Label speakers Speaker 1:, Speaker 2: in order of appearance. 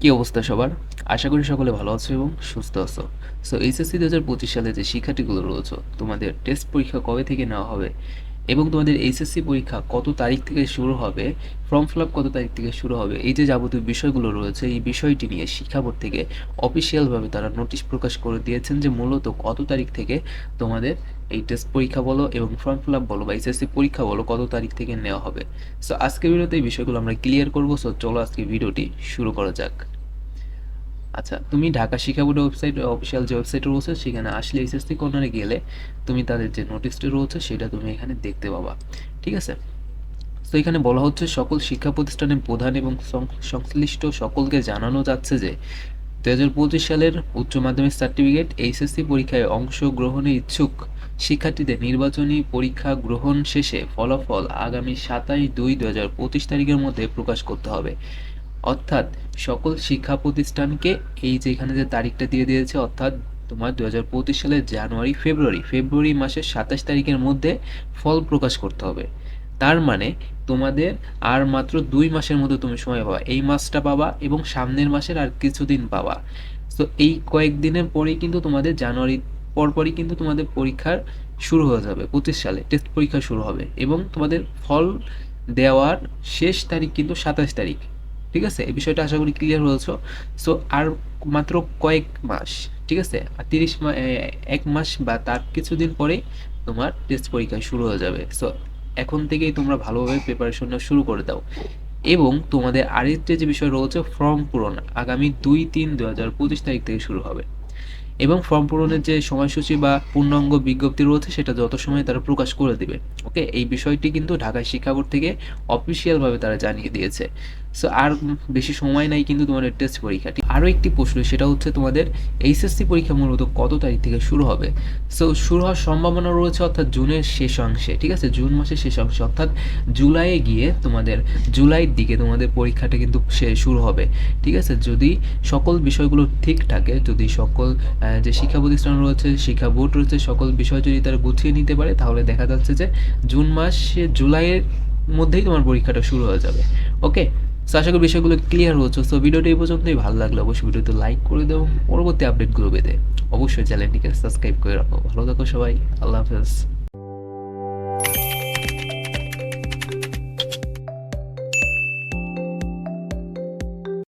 Speaker 1: কি অবস্থা সবার? আশা করি সকলে ভালো আছো এবং সুস্থ আছো। সো এইচএসসি দু হাজার পঁচিশ সালে যে শিক্ষার্থীগুলো রয়েছে, তোমাদের টেস্ট পরীক্ষা কবে থেকে নেওয়া হবে? এবং তোমাদের এইচএসসি পরীক্ষা কত তারিখ থেকে শুরু হবে ফর্ম ফিল কত তারিখ থেকে শুরু হবে, এই যে যাবতীয় বিষয়গুলো রয়েছে, এই বিষয়টি নিয়ে শিক্ষা বোর্ড থেকে অফিসিয়ালভাবে তারা নোটিশ প্রকাশ করে দিয়েছেন যে মূলত কত তারিখ থেকে তোমাদের এই টেস্ট পরীক্ষা বলো এবং ফর্ম ফিল আপ বলো বা এইচএসসি পরীক্ষা বলো কত তারিখ থেকে নেওয়া হবে। সো আজকের ভিডিওতে এই বিষয়গুলো আমরা ক্লিয়ার করব। সো চলো আজকে ভিডিওটি শুরু করা যাক। আচ্ছা তুমি ঢাকা শিক্ষা বোর্ডের ওয়েবসাইট অফিসিয়াল যে ওয়েবসাইট রয়েছে, সেখানে আসলে এসএসসি কর্নারে গেলে তুমি তাদের যে নোটিশটি রয়েছে, সেটা তুমি এখানে দেখতে পাবা। ঠিক আছে? তো এখানে বলা হচ্ছে, সকল শিক্ষা প্রতিষ্ঠানের প্রধান এবং সংশ্লিষ্ট সকলকে জানানো যাচ্ছে যে দু হাজার পঁচিশ সালের উচ্চ মাধ্যমিক সার্টিফিকেট এইচএসসি পরীক্ষায় অংশগ্রহণে ইচ্ছুক শিক্ষার্থীদের নির্বাচনী পরীক্ষা গ্রহণ শেষে ফলাফল আগামী সাতাশ দুই দু হাজার পঁচিশ তারিখের মধ্যে প্রকাশ করতে হবে। অর্থাৎ সকল শিক্ষা প্রতিষ্ঠানকে এই যে এখানে যে তারিখটা দিয়ে দিয়েছে, অর্থাৎ তোমার দু হাজার পঁচিশ সালের জানুয়ারি, ফেব্রুয়ারি ফেব্রুয়ারি মাসের সাতাশ তারিখের মধ্যে ফল প্রকাশ করতে হবে। তার মানে তোমাদের আর মাত্র দুই মাসের মধ্যে তুমি সময় পাবা। এই মাসটা পাবা এবং সামনের মাসের আর কিছুদিন পাবা। তো এই কয়েকদিনের পরেই কিন্তু তোমাদের জানুয়ারি, পরপরই কিন্তু তোমাদের পরীক্ষার শুরু হয়ে যাবে, পঁচিশ সালে টেস্ট পরীক্ষা শুরু হবে এবং তোমাদের ফল দেওয়ার শেষ তারিখ কিন্তু সাতাশ তারিখ। ঠিক আছে? এই বিষয়টা আশা করি ক্লিয়ার হয়েছে সো আর মাত্র কয়েক মাস, ঠিক আছে? তিরিশ এক মাস বা তার কিছুদিন পরে তোমার টেস্ট পরীক্ষা শুরু হয়ে যাবে। সো এখন থেকেই তোমরা ভালোভাবে প্রিপারেশন শুরু করে দাও। এবং তোমাদের আরেকটা যে বিষয় রয়েছে ফর্ম পূরণ আগামী দুই তিন দু হাজার পঁচিশ তারিখ থেকে শুরু হবে। এবং ফর্ম পূরণের যে সময়সূচি বা পূর্ণাঙ্গ বিজ্ঞপ্তি রয়েছে, সেটা যত সময় তারা প্রকাশ করে দিবে। ওকে এই বিষয়টি কিন্তু ঢাকা শিক্ষা বোর্ড থেকে অফিসিয়ালভাবে তারা জানিয়ে দিয়েছে। সো আর বেশি সময় নাই কিন্তু তোমাদের টেস্ট পরীক্ষাটি। আরও একটি প্রশ্ন, সেটা হচ্ছে তোমাদের এইচএসসি পরীক্ষা মূলত কত তারিখ থেকে শুরু হবে? সো শুরু হওয়ার সম্ভাবনা রয়েছে অর্থাৎ জুনের শেষ অংশে, ঠিক আছে? জুন মাসের শেষ অংশে, অর্থাৎ জুলাইয়ে গিয়ে তোমাদের, জুলাইয়ের দিকে তোমাদের পরীক্ষাটা কিন্তু শুরু হবে, ঠিক আছে? যদি সকল বিষয়গুলো ঠিক থাকে, যদি সকল যে শিক্ষা প্রতিষ্ঠান রয়েছে শিক্ষা বোর্ড রয়েছে, সকল বিষয় যদি তারা গুছিয়ে নিতে পারে, তাহলে দেখা যাচ্ছে যে জুন মাসে, জুলাইয়ের মধ্যেই তোমার পরীক্ষাটা শুরু হয়ে যাবে। ওকে সো আশা করি বিষয়গুলো ক্লিয়ার হচ্ছে সো ভিডিওটি এই পর্যন্তই। ভালো লাগলে অবশ্যই ভিডিওতে লাইক করে দেবো পরবর্তী আপডেটগুলো পেতে। অবশ্যই চ্যানেলটিকে সাবস্ক্রাইব করে রাখো। ভালো থাকো সবাই। আল্লাহ হাফেজ।